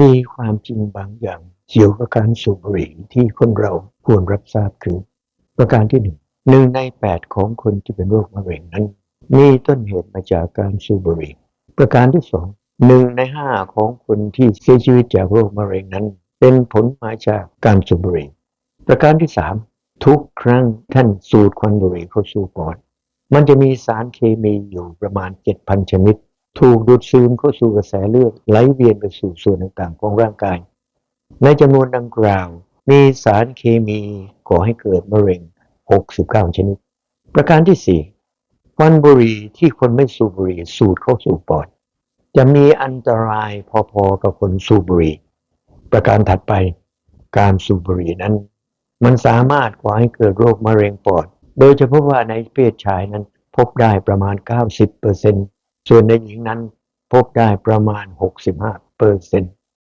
มีความจริงบางอย่างเกี่ยวกับการสูบบุหรี่ที่คนเราควรรับทราบคือ ประการที่หนึ่งหนึ่งในแปดของคนที่เป็นโรคมะเร็งนั้น มีต้นเหตุมาจากการสูบบุหรี่ ประการที่สองหนึ่งในห้าของคนที่เสียชีวิตจากโรคมะเร็งนั้น เป็นผลมาจากการสูบบุหรี่ประการที่สามทุกครั้งท่านสูดควันบุหรี่เข้าสู่ปอดมันจะมีสารเคมีอยู่ประมาณ 7,000 ชนิด ถูกดูดซึมเข้าสู่กระแสเลือดไหลเวียนไปสู่ส่วนต่างๆ ของร่างกาย ในจำนวนดังกล่าว มีสารเคมีก่อให้เกิดมะเร็ง 69 ชนิด ประการที่4ควันบุหรี่ที่คนไม่สูบบุหรี่สูดเข้าสู่ปอด จะมีอันตรายพอๆกับคนสูบบุหรี่ ประการถัดไป การสูบบุหรี่นั้น มันสามารถก่อให้เกิดโรคมะเร็งปอด โดยเฉพาะว่าในเพศชายนั้นพบได้ประมาณ 90% ส่วนในหญิงนั้นพบได้ประมาณ 65เปอร์เซ็น